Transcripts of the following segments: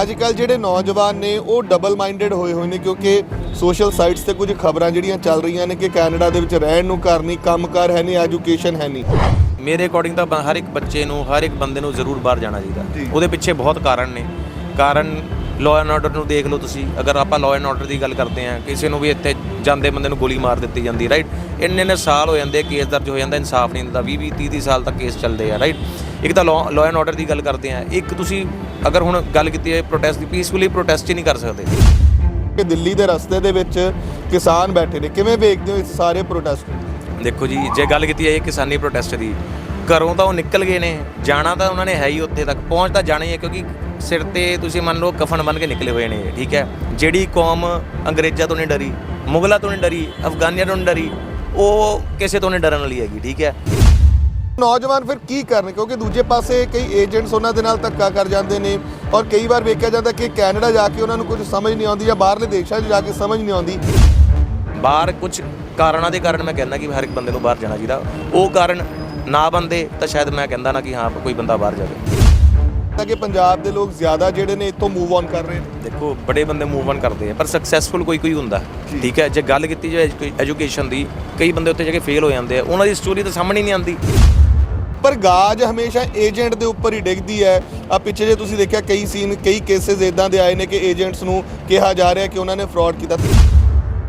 ਅੱਜ ਕੱਲ ਜਿਹੜੇ ਨੌਜਵਾਨ ਨੇ ਉਹ ਡਬਲ ਮਾਈਂਡਡ ਹੋਏ ਹੋਏ ਨੇ ਕਿਉਂਕਿ ਸੋਸ਼ਲ ਸਾਈਟਸ ਤੇ ਕੁਝ ਖਬਰਾਂ ਜਿਹੜੀਆਂ ਚੱਲ ਰਹੀਆਂ ਨੇ ਕਿ ਕੈਨੇਡਾ ਦੇ ਵਿੱਚ ਰਹਿਣ ਨੂੰ ਘਰ ਨਹੀਂ ਕੰਮਕਾਰ ਹੈ ਨਹੀਂ ਐਜੂਕੇਸ਼ਨ ਹੈ ਨਹੀਂ। ਮੇਰੇ ਅਕੋਰਡਿੰਗ ਤਾਂ ਹਰ ਇੱਕ ਬੱਚੇ ਨੂੰ ਹਰ ਇੱਕ ਬੰਦੇ ਨੂੰ ਜ਼ਰੂਰ ਬਾਹਰ ਜਾਣਾ। ਚਾਹੀਦਾ। ਉਹਦੇ ਪਿੱਛੇ ਬਹੁਤ ਕਾਰਨ ਨੇ। ਕਾਰਨ ਲਾਅ ਐਂਡ ਆਰਡਰ ਨੂੰ ਦੇਖ ਲਓ ਤੁਸੀਂ। ਅਗਰ ਆਪਾਂ ਲਾਅ ਐਂਡ ਆਰਡਰ ਦੀ ਗੱਲ ਕਰਦੇ ਹਾਂ ਕਿਸੇ ਨੂੰ ਵੀ ਇੱਥੇ ਜਾਂਦੇ ਬੰਦੇ ਨੂੰ ਗੋਲੀ ਮਾਰ ਦਿੱਤੀ ਜਾਂਦੀ ਰਾਈਟ ਇੰਨੇ ਇੰਨੇ ਸਾਲ ਹੋ ਜਾਂਦੇ ਕੇਸ ਦਰਜ ਹੋ ਜਾਂਦਾ ਇਨਸਾਫ ਨਹੀਂ ਦਿੰਦਾ। 20 20 30 30 ਸਾਲ ਤੱਕ ਕੇਸ ਚੱਲਦੇ ਆ ਰਾਈਟ ਇੱਕ ਤਾਂ ਲਾਅ ਐਂਡ ਆਰਡਰ ਦੀ ਗੱਲ ਕਰਦੇ ਹਾਂ। ਇੱਕ ਤੁਸੀਂ ਅਗਰ ਹੁਣ ਗੱਲ ਕੀਤੀ ਹੈ ਪ੍ਰੋਟੈਸਟ ਦੀ ਪੀਸਫੁਲੀ ਪ੍ਰੋਟੈਸਟ ਹੀ ਨਹੀਂ ਕਰ ਸਕਦੇ। ਕਿ ਦਿੱਲੀ ਦੇ ਰਸਤੇ ਦੇ ਵਿੱਚ ਕਿਸਾਨ ਬੈਠੇ ਨੇ ਕਿਵੇਂ ਵੇਖਦੇ ਹੋ ਇਸ ਸਾਰੇ ਪ੍ਰੋਟੈਸਟ ਦੇਖੋ ਜੀ ਜੇ ਗੱਲ ਕੀਤੀ ਹੈ ਕਿਸਾਨੀ ਪ੍ਰੋਟੈਸਟ ਦੀ ਘਰੋਂ ਤਾਂ ਉਹ ਨਿਕਲ ਗਏ ਨੇ ਜਾਣਾ ਤਾਂ ਉਹਨਾਂ ਨੇ ਹੈ ਹੀ ਉੱਥੇ ਤੱਕ ਪਹੁੰਚ ਤਾਂ ਜਾਣਾ ਹੀ ਹੈ ਕਿਉਂਕਿ ਸਿਰ ਤੇ ਤੁਸੀਂ ਮੰਨ ਲਓ ਕਫਨ ਬਨ ਕੇ ਨਿਕਲੇ ਹੋਏ ਨੇ ਠੀਕ ਹੈ? ਜਿਹੜੀ ਕੌਮ ਅੰਗਰੇਜ਼ਾਂ ਤੋਂ ਨਹੀਂ ਡਰੀ ਮੁਗਲਾਂ ਤੋਂ ਨਹੀਂ ਡਰੀ ਅਫਗਾਨੀਆਂ ਤੋਂ ਨਹੀਂ ਡਰੀ ਉਹ ਕਿਸੇ ਤੋਂ ਨਹੀਂ ਡਰਨ ਵਾਲੀ ਹੈਗੀ ਠੀਕ ਹੈ? ਨੌਜਵਾਨ ਫਿਰ ਕੀ ਕਰਨ? ਕਿਉਂਕਿ ਦੂਜੇ ਪਾਸੇ ਕਈ ਏਜੰਟਸ ਉਹਨਾਂ ਦੇ ਨਾਲ ਧੱਕਾ ਕਰ ਜਾਂਦੇ ਨੇ ਔਰ ਕਈ ਵਾਰ ਵੇਖਿਆ ਜਾਂਦਾ ਕਿ ਕੈਨੇਡਾ ਜਾ ਕੇ ਉਹਨਾਂ ਨੂੰ ਕੁਝ ਸਮਝ ਨਹੀਂ ਆਉਂਦੀ ਜਾਂ ਬਾਹਰਲੇ ਦੇਸ਼ਾਂ 'ਚ ਜਾ ਕੇ ਸਮਝ ਨਹੀਂ ਆਉਂਦੀ। ਬਾਹਰ ਕੁਝ ਕਾਰਨਾਂ ਦੇ ਕਾਰਨ ਮੈਂ ਕਹਿੰਦਾ ਕਿ ਹਰ ਇੱਕ ਬੰਦੇ ਨੂੰ ਬਾਹਰ ਜਾਣਾ ਚਾਹੀਦਾ। ਉਹ ਕਾਰਨ ਨਾ ਬੰਦੇ ਤਾਂ ਸ਼ਾਇਦ ਮੈਂ ਕਹਿੰਦਾ ਨਾ ਕਿ ਹਾਂ ਕੋਈ ਬੰਦਾ ਬਾਹਰ ਜਾਵੇ। ਤਾਂ ਕਿ ਪੰਜਾਬ ਦੇ ਲੋਕ ਜ਼ਿਆਦਾ ਜਿਹੜੇ ਨੇ ਇੱਥੋਂ ਮੂਵ ਔਨ ਕਰ ਰਹੇ ਨੇ। ਦੇਖੋ ਬੜੇ ਬੰਦੇ ਮੂਵ ਆਨ ਕਰਦੇ ਆ ਪਰ ਸਕਸੈਸਫੁਲ ਕੋਈ ਕੋਈ ਹੁੰਦਾ। ਠੀਕ ਹੈ ਜੇ ਗੱਲ ਕੀਤੀ ਜਾਏ ਐਜੂਕੇਸ਼ਨ ਦੀ ਕਈ ਬੰਦੇ ਉੱਥੇ ਜਾ ਕੇ ਫੇਲ ਹੋ ਜਾਂਦੇ ਆ। ਉਹਨਾਂ ਦੀ ਸਟੋਰੀ ਤਾਂ ਸਾਹਮਣੇ ਨਹੀਂ ਆਉਂਦੀ। ਪਰ ਗਾਜ ਹਮੇਸ਼ਾ ਏਜੰਟ ਦੇ ਉੱਪਰ ਹੀ ਡਿੱਗਦੀ ਹੈ। ਆ ਪਿੱਛੇ ਜੇ ਤੁਸੀਂ ਦੇਖਿਆ ਕਈ ਸੀਨ ਕਈ ਕੇਸਿਸ ਇਦਾਂ ਦੇ ਆਏ ਨੇ ਕਿ ਏਜੰਟਸ ਨੂੰ ਕਿਹਾ ਜਾ ਰਿਹਾ ਕਿ ਉਹਨਾਂ ਨੇ ਫਰਾਡ ਕੀਤਾ।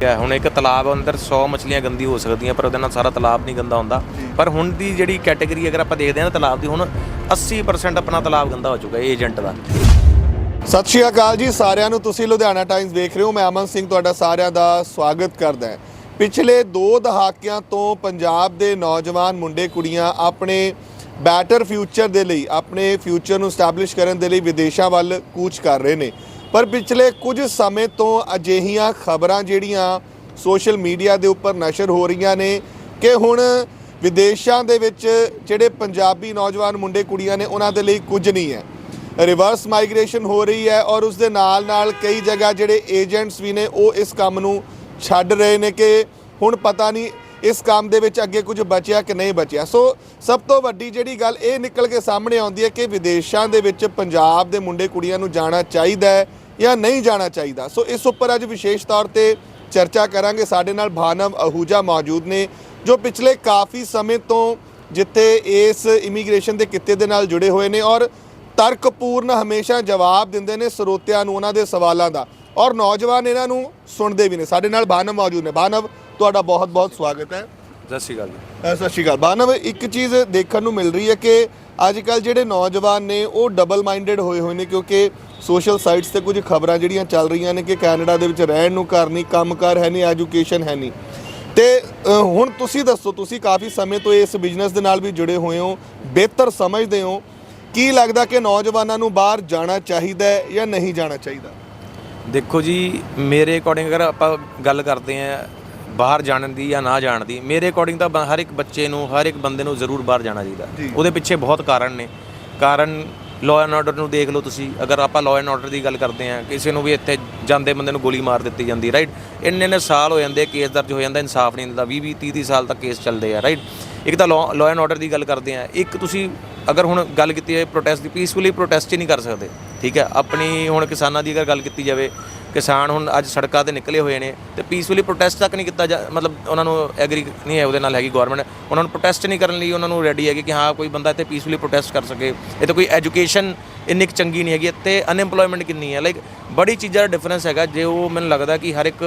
ਹੈ ਹੁਣ ਇੱਕ ਤਲਾਬ ਅੰਦਰ 100 ਮਛਲੀਆਂ ਗੰਦੀ ਹੋ ਸਕਦੀਆਂ ਪਰ ਉਹਦੇ ਨਾਲ ਸਾਰਾ ਤਲਾਬ ਨਹੀਂ ਗੰਦਾ ਹੁੰਦਾ। ਪਰ ਹੁਣ ਦੀ ਜਿਹੜੀ ਕੈਟਾਗਰੀ ਅਗਰ ਆਪਾਂ ਦੇਖਦੇ ਹਾਂ ਨਾ ਤਲਾਬ ਦੀ ਹੁਣ 80% ਆਪਣਾ ਤਲਾਬ ਗੰਦਾ ਹੋ ਚੁੱਕਾ ਹੈ ਏਜੰਟ ਦਾ। ਸਤਿ ਸ਼੍ਰੀ ਅਕਾਲ ਜੀ ਸਾਰਿਆਂ ਨੂੰ ਤੁਸੀਂ ਲੁਧਿਆਣਾ ਟਾਈਮਜ਼ ਦੇਖ ਰਹੇ ਹੋ। ਮੈਂ ਅਮਨ ਸਿੰਘ ਤੁਹਾਡਾ ਸਾਰਿਆਂ ਦਾ ਸਵਾਗਤ ਕਰਦਾ ਹਾਂ। ਪਿਛਲੇ 2 ਦਹਾਕਿਆਂ ਤੋਂ ਪੰਜਾਬ ਦੇ ਨੌਜਵਾਨ ਮੁੰਡੇ ਕੁੜੀਆਂ ਆਪਣੇ ਬੈਟਰ ਫਿਊਚਰ ਦੇ ਲਈ, ਆਪਣੇ ਫਿਊਚਰ ਨੂੰ ਸਟੈਬਲਿਸ਼ ਕਰਨ ਦੇ ਲਈ ਵਿਦੇਸ਼ਾਂ ਵੱਲ ਕੂਚ ਕਰ ਰਹੇ ਨੇ। ਪਰ ਪਿਛਲੇ ਕੁਝ ਸਮੇਂ ਤੋਂ ਅਜਿਹੀਆਂ ਖਬਰਾਂ ਜਿਹੜੀਆਂ ਸੋਸ਼ਲ ਮੀਡੀਆ ਦੇ ਉੱਪਰ ਨਸ਼ਰ ਹੋ ਰਹੀਆਂ ਨੇ ਕਿ ਹੁਣ ਵਿਦੇਸ਼ਾਂ ਦੇ ਵਿੱਚ ਜਿਹੜੇ ਪੰਜਾਬੀ ਨੌਜਵਾਨ ਮੁੰਡੇ ਕੁੜੀਆਂ ਨੇ, ਉਹਨਾਂ ਦੇ ਲਈ ਕੁਝ ਨਹੀਂ ਹੈ। ਰਿਵਰਸ ਮਾਈਗ੍ਰੇਸ਼ਨ ਹੋ ਰਹੀ ਹੈ ਔਰ ਉਸ ਦੇ ਨਾਲ ਨਾਲ ਕਈ ਜਗ੍ਹਾ ਜਿਹੜੇ ਏਜੰਟਸ ਵੀ ਨੇ, ਉਹ ਇਸ ਕੰਮ ਨੂੰ ਛੱਡ ਰਹੇ ਨੇ ਕਿ ਹੁਣ ਪਤਾ ਨਹੀਂ ਇਸ ਕੰਮ ਦੇ ਵਿੱਚ ਅੱਗੇ ਕੁਝ ਬਚਿਆ ਕਿ ਨਹੀਂ ਬਚਿਆ। ਸੋ ਸਭ ਤੋਂ ਵੱਡੀ ਜਿਹੜੀ ਗੱਲ ਇਹ ਨਿਕਲ ਕੇ ਸਾਹਮਣੇ ਆਉਂਦੀ ਹੈ ਕਿ ਵਿਦੇਸ਼ਾਂ ਦੇ ਵਿੱਚ ਪੰਜਾਬ ਦੇ ਮੁੰਡੇ ਕੁੜੀਆਂ ਨੂੰ ਜਾਣਾ ਚਾਹੀਦਾ ਹੈ ਜਾਂ ਨਹੀਂ ਜਾਣਾ ਚਾਹੀਦਾ। ਸੋ ਇਸ ਉੱਪਰ ਅੱਜ ਵਿਸ਼ੇਸ਼ ਤੌਰ ਤੇ ਚਰਚਾ ਕਰਾਂਗੇ। ਸਾਡੇ ਨਾਲ ਭਾਨਵ ਅਹੂਜਾ ਮੌਜੂਦ ਨੇ, ਜੋ ਪਿਛਲੇ ਕਾਫੀ ਸਮੇਂ ਤੋਂ ਜਿੱਥੇ ਇਸ ਇਮੀਗ੍ਰੇਸ਼ਨ ਦੇ ਕਿੱਤੇ ਦੇ ਨਾਲ ਜੁੜੇ ਹੋਏ ਨੇ ਔਰ ਤਰਕਪੂਰਨ ਹਮੇਸ਼ਾ ਜਵਾਬ ਦਿੰਦੇ ਨੇ ਸਰੋਤਿਆਂ ਨੂੰ ਉਹਨਾਂ ਦੇ ਸਵਾਲਾਂ ਦਾ। ਔਰ ਨੌਜਵਾਨ ਇਹਨਾਂ ਨੂੰ ਸੁਣਦੇ ਵੀ ਨੇ। ਸਾਡੇ ਨਾਲ ਬਾਨਵ ਮੌਜੂਦ ਨੇ। ਬਾਨਵ ਤੁਹਾਡਾ ਬਹੁਤ ਬਹੁਤ ਸਵਾਗਤ ਹੈ। ਸਤਿ ਸ਼੍ਰੀ ਅਕਾਲ ਜੀ। ਸਤਿ ਸ਼੍ਰੀ ਅਕਾਲ। ਬਾਨਵ ਇੱਕ ਚੀਜ਼ ਦੇਖਣ ਨੂੰ ਮਿਲ ਰਹੀ ਹੈ ਕਿ ਅੱਜ ਕੱਲ ਜਿਹੜੇ ਨੌਜਵਾਨ ਨੇ ਉਹ ਡਬਲ ਮਾਈਂਡਡ ਹੋਏ ਹੋਏ ਨੇ ਕਿਉਂਕਿ ਸੋਸ਼ਲ ਸਾਈਟਸ ਤੇ ਕੁਝ ਖਬਰਾਂ ਜਿਹੜੀਆਂ ਚੱਲ ਰਹੀਆਂ ਨੇ ਕਿ ਕੈਨੇਡਾ ਦੇ ਵਿੱਚ ਰਹਿਣ ਨੂੰ ਘਰ ਨਹੀਂ ਕੰਮਕਾਰ ਹੈ ਨਹੀਂ ਐਜੂਕੇਸ਼ਨ ਹੈ ਨਹੀਂ। ਤੇ ਹੁਣ ਤੁਸੀਂ ਦੱਸੋ ਤੁਸੀਂ ਕਾਫੀ ਸਮੇਂ ਤੋਂ ਇਸ ਬਿਜ਼ਨਸ ਦੇ ਨਾਲ ਵੀ ਜੁੜੇ ਹੋਏ ਹੋ ਬਿਹਤਰ ਸਮਝਦੇ ਹੋ ਕੀ ਲੱਗਦਾ ਕਿ ਨੌਜਵਾਨਾਂ ਨੂੰ ਬਾਹਰ ਜਾਣਾ ਚਾਹੀਦਾ ਹੈ ਜਾਂ ਨਹੀਂ ਜਾਣਾ ਚਾਹੀਦਾ? ਦੇਖੋ ਜੀ ਮੇਰੇ ਅਕੋਰਡਿੰਗ ਅਗਰ ਆਪਾਂ ਗੱਲ ਕਰਦੇ ਆਂ ਬਾਹਰ ਜਾਣ ਦੀ ਜਾਂ ਨਾ ਜਾਣ ਦੀ ਮੇਰੇ ਅਕੋਰਡਿੰਗ ਤਾਂ ਬ- ਹਰ ਇੱਕ ਬੱਚੇ ਨੂੰ ਹਰ ਇੱਕ ਬੰਦੇ ਨੂੰ ਜ਼ਰੂਰ ਬਾਹਰ ਜਾਣਾ ਚਾਹੀਦਾ। ਜੀ। ਉਹਦੇ ਪਿੱਛੇ ਬਹੁਤ ਕਾਰਨ ਨੇ। ਕਾਰਨ ਲਾਅ ਐਂਡ ਆਰਡਰ ਨੂੰ ਦੇਖ ਲਓ ਤੁਸੀਂ। ਅਗਰ ਆਪਾਂ ਲਾਅ ਐਂਡ ਆਰਡਰ ਦੀ ਗੱਲ ਕਰਦੇ ਆਂ ਕਿਸੇ ਨੂੰ ਵੀ ਇੱਥੇ ਜਾਂਦੇ ਬੰਦੇ ਨੂੰ ਗੋਲੀ ਮਾਰ ਦਿੱਤੀ ਜਾਂਦੀ ਰਾਈਟ ਇੰਨੇ ਇੰਨੇ ਸਾਲ ਹੋ ਜਾਂਦੇ ਕੇਸ ਦਰਜ ਹੋ ਜਾਂਦਾ ਇਨਸਾਫ ਨਹੀਂ ਦਿੰਦਾ 20 20 30 30 ਸਾਲ ਤੱਕ ਕੇਸ ਚੱਲਦੇ ਆ ਰਾਈਟ ਇੱਕ ਤਾਂ ਲਾਅ ਐਂਡ ਆਰਡਰ ਦੀ ਗੱਲ ਕਰਦੇ ਆਂ ਇੱਕ ਤੁਸੀਂ ਅਗਰ ਹੁਣ ਗੱਲ ਕੀਤੀ ਹੈ ਪ੍ਰੋਟੈਸਟ ਦੀ ਪੀਸਫੁਲੀ ਪ੍ਰੋਟੈਸਟ ਹੀ ਨਹੀਂ ਕਰ ਸਕਦੇ, ਠੀਕ ਹੈ? ਆਪਣੀ ਹੁਣ ਕਿਸਾਨਾਂ ਦੀ ਅਗਰ ਗੱਲ ਕੀਤੀ ਜਾਵੇ, ਕਿਸਾਨ ਹੁਣ ਅੱਜ ਸੜਕਾਂ ਤੇ ਨਿਕਲੇ ਹੋਏ ਨੇ ਤੇ ਪੀਸਫੁਲੀ ਪ੍ਰੋਟੈਸਟ ਤੱਕ ਨਹੀਂ ਕੀਤਾ ਜਾ, ਮਤਲਬ ਉਹਨਾਂ ਨੂੰ ਐਗਰੀ ਨਹੀਂ ਹੈ, ਉਹਦੇ ਨਾਲ ਹੈਗੀ ਗਵਰਨਮੈਂਟ ਉਹਨਾਂ ਨੂੰ ਪ੍ਰੋਟੈਸਟ ਨਹੀਂ ਕਰਨ ਲਈ ਉਹਨਾਂ ਨੂੰ ਰੈਡੀ ਹੈਗੀ ਕਿ ਹਾਂ, ਕੋਈ ਬੰਦਾ ਇੱਥੇ ਪੀਸਫੁਲੀ ਪ੍ਰੋਟੈਸਟ ਕਰ ਸਕੇ। ਇਹ ਤਾਂ ਕੋਈ ਐਜੂਕੇਸ਼ਨ ਇੰਨੀ ਕੁ ਚੰਗੀ ਨਹੀਂ ਹੈਗੀ ਤੇ ਅਨਐਮਪਲੋਇਮੈਂਟ ਕਿੰਨੀ ਹੈ? ਲਾਈਕ ਬੜੀ ਚੀਜ਼ਾਂ ਦਾ ਡਿਫਰੈਂਸ ਹੈਗਾ, ਜੇ ਉਹ ਮੈਨੂੰ ਲੱਗਦਾ ਕਿ ਹਰ ਇੱਕ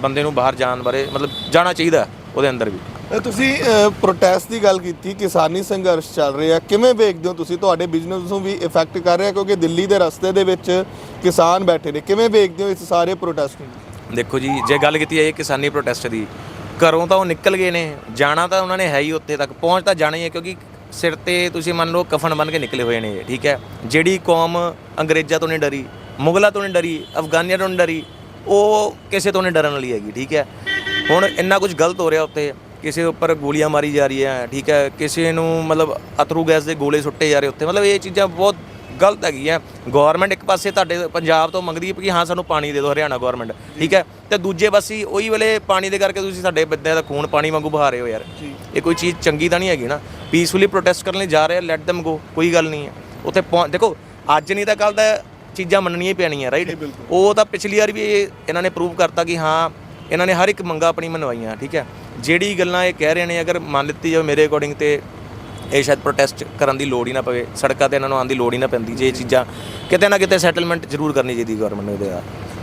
ਬੰਦੇ ਨੂੰ ਬਾਹਰ ਜਾਣ ਬਾਰੇ, ਮਤਲਬ ਜਾਣਾ ਚਾਹੀਦਾ ਉਹਦੇ ਅੰਦਰ ਵੀ। ਤੁਸੀਂ ਪ੍ਰੋਟੈਸਟ ਦੀ ਗੱਲ ਕੀਤੀ, ਕਿਸਾਨੀ ਸੰਘਰਸ਼ ਚੱਲ ਰਿਹਾ, ਕਿਵੇਂ ਵੇਖਦੇ ਹੋ ਤੁਸੀਂ? ਤੁਹਾਡੇ ਬਿਜ਼ਨਸ ਨੂੰ ਵੀ ਇਫੈਕਟ ਕਰ ਰਿਹਾ, ਕਿਉਂਕਿ ਦਿੱਲੀ ਦੇ ਰਸਤੇ ਦੇ ਵਿੱਚ ਕਿਸਾਨ ਬੈਠੇ ਨੇ। ਕਿਵੇਂ ਵੇਖਦੇ ਹੋ ਇਸ ਸਾਰੇ ਪ੍ਰੋਟੈਸਟ ਨੂੰ? ਦੇਖੋ ਜੀ, ਜੇ ਗੱਲ ਕੀਤੀ ਹੈ ਕਿਸਾਨੀ ਪ੍ਰੋਟੈਸਟ ਦੀ, ਘਰੋਂ ਤਾਂ ਉਹ ਨਿਕਲ ਗਏ ਨੇ, ਜਾਣਾ ਤਾਂ ਉਹਨਾਂ ਨੇ ਹੈ ਹੀ ਉੱਥੇ ਤੱਕ, ਪਹੁੰਚ ਤਾਂ ਜਾਣਾ ਹੀ ਹੈ, ਕਿਉਂਕਿ ਸਿਰ ਤੇ ਤੁਸੀਂ ਮੰਨ ਲਓ ਕਫਨ ਬਨ ਕੇ ਨਿਕਲੇ ਹੋਏ ਨੇ, ਠੀਕ ਹੈ? ਜਿਹੜੀ ਕੌਮ ਅੰਗਰੇਜ਼ਾਂ ਤੋਂ ਨਹੀਂ ਡਰੀ, ਮੁਗਲਾਂ ਤੋਂ ਨਹੀਂ ਡਰੀ, ਅਫਗਾਨੀਆਂ ਤੋਂ ਨਹੀਂ ਡਰੀ, ਉਹ ਕਿਸੇ ਤੋਂ ਨਹੀਂ ਡਰਨ ਵਾਲੀ ਹੈਗੀ, ਠੀਕ ਹੈ? ਹੁਣ ਇੰਨਾ ਕੁਝ ਗਲਤ ਹੋ ਰਿਹਾ ਉੱਥੇ ਕਿਸੇ ਉੱਪਰ ਗੋਲੀਆਂ ਮਾਰੀ ਜਾ ਰਹੀ ਹੈ ਠੀਕ ਹੈ ਕਿਸੇ ਨੂੰ ਮਤਲਬ ਅਥਰੂ ਗੈਸ ਦੇ ਗੋਲੇ ਸੁੱਟੇ ਜਾ ਰਹੇ ਉੱਥੇ ਮਤਲਬ ਇਹ ਚੀਜ਼ਾਂ ਬਹੁਤ ਗਲਤ ਹੈਗੀ ਹੈ। ਗਵਰਨਮੈਂਟ ਇੱਕ ਪਾਸੇ ਤੁਹਾਡੇ ਪੰਜਾਬ ਤੋਂ ਮੰਗਦੀ ਹੈ ਕਿ ਹਾਂ ਸਾਨੂੰ ਪਾਣੀ ਦੇ ਦਿਓ ਹਰਿਆਣਾ ਗਵਰਨਮੈਂਟ ਠੀਕ ਹੈ ਤੇ ਦੂਜੇ ਪਾਸੇ ਉਹੀ ਵੇਲੇ ਪਾਣੀ ਦੇ ਕਰਕੇ ਤੁਸੀਂ ਸਾਡੇ ਬੰਦਿਆਂ ਦਾ ਖੂਨ ਪਾਣੀ ਵਾਂਗੂ ਬਹਾ ਰਹੇ ਹੋ ਯਾਰ। ਇਹ ਕੋਈ ਚੀਜ਼ ਚੰਗੀ ਤਾਂ ਨਹੀਂ ਹੈਗੀ ਨਾ। ਪੀਸਫੁਲੀ ਪ੍ਰੋਟੈਸਟ ਕਰਨ ਲਈ ਜਾ ਰਹੇ ਲੈਟ them ਗੋ ਕੋਈ ਗੱਲ ਨਹੀਂ ਹੈ। ਉੱਥੇ ਦੇਖੋ ਅੱਜ ਨਹੀਂ ਤਾਂ ਕੱਲ ਦਾ ਚੀਜ਼ਾਂ ਮੰਨਣੀਆਂ ਪੈਣੀਆਂ ਰਾਈਟ ਉਹ ਤਾਂ ਪਿਛਲੀ ਵਾਰ ਵੀ ਇਹ ਇਹਨਾਂ ਨੇ ਪ੍ਰੂਵ ਕਰਤਾ ਕਿ ਹਾਂ ਇਹਨਾਂ ਨੇ ਹਰ ਇੱਕ ਮੰਗਾ ਆਪਣੀ ਮਨਵਾਈਆਂ, ਠੀਕ ਹੈ। ਜਿਹੜੀ ਗੱਲਾਂ ਇਹ ਕਹਿ ਰਹੇ ਨੇ, ਅਗਰ ਮੰਨ ਲਿੱਤੀ ਜਾਵੇ ਮੇਰੇ ਅਕੋਰਡਿੰਗ ਤੇ ਇਹ ਸ਼ਾਇਦ ਪ੍ਰੋਟੈਸਟ ਕਰਨ ਦੀ ਲੋੜ ਹੀ ਨਾ ਪਵੇ, ਸੜਕਾਂ ਤੇ ਇਹਨਾਂ ਨੂੰ ਆਉਣ ਦੀ ਲੋੜ ਹੀ ਨਾ ਪੈਂਦੀ ਜੇ ਇਹ ਚੀਜ਼ਾਂ ਕਿਤੇ ਨਾ ਕਿਤੇ ਸੈਟਲਮੈਂਟ ਜ਼ਰੂਰ ਕਰਨੀ ਚਾਹੀਦੀ ਗਵਰਨਮੈਂਟ ਨੂੰ ਇਹਦੇ ਆ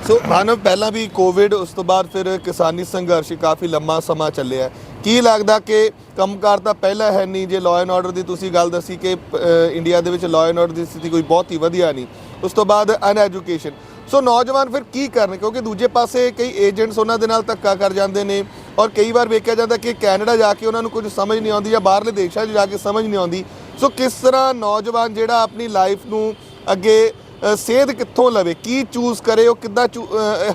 ਸੋ ਮਾਨਵ, ਪਹਿਲਾਂ ਵੀ ਕੋਵਿਡ ਉਸ ਤੋਂ ਬਾਅਦ ਫਿਰ ਕਿਸਾਨੀ ਸੰਘਰਸ਼ ਕਾਫੀ ਲੰਮਾ ਸਮਾਂ ਚੱਲਿਆ ਕੀ ਲੱਗਦਾ ਕਿ ਕੰਮਕਾਰ ਤਾਂ ਪਹਿਲਾਂ ਹੈ ਨਹੀਂ, ਜੇ ਲਾਅ ਐਂਡ ਆਰਡਰ ਦੀ ਤੁਸੀਂ ਗੱਲ ਦੱਸੀ ਕਿ ਇੰਡੀਆ ਦੇ ਵਿੱਚ ਲਾਅ ਐਂਡ ਆਰਡਰ ਦੀ ਸਥਿਤੀ ਕੋਈ ਬਹੁਤ ਹੀ ਵਧੀਆ ਨਹੀਂ। ਉਸ ਤੋਂ ਬਾਅਦ ਅਨਐਜੂਕੇਸ਼ਨ ਸੋ ਨੌਜਵਾਨ ਫਿਰ ਕੀ ਕਰਨ? ਕਿਉਂਕਿ ਦੂਜੇ ਪਾਸੇ ਕਈ ਏਜੰਟਸ ਉਹਨਾਂ ਦੇ ਨਾਲ ਧੱਕਾ ਕਰ ਜਾਂਦੇ ਨੇ ਔਰ ਕਈ ਵਾਰ ਵੇਖਿਆ ਜਾਂਦਾ ਕਿ ਕੈਨੇਡਾ ਜਾ ਕੇ ਉਹਨਾਂ ਨੂੰ ਕੁਝ ਸਮਝ ਨਹੀਂ ਆਉਂਦੀ ਜਾਂ ਬਾਹਰਲੇ ਦੇਸ਼ਾਂ 'ਚ ਜਾ ਕੇ ਸਮਝ ਨਹੀਂ ਆਉਂਦੀ। ਸੋ ਕਿਸ ਤਰ੍ਹਾਂ ਨੌਜਵਾਨ ਜਿਹੜਾ ਆਪਣੀ ਲਾਈਫ ਨੂੰ ਅੱਗੇ ਸੇਧ ਕਿੱਥੋਂ ਲਵੇ? ਕੀ ਚੂਜ਼ ਕਰੇ? ਉਹ ਕਿੱਦਾਂ ਚੂ-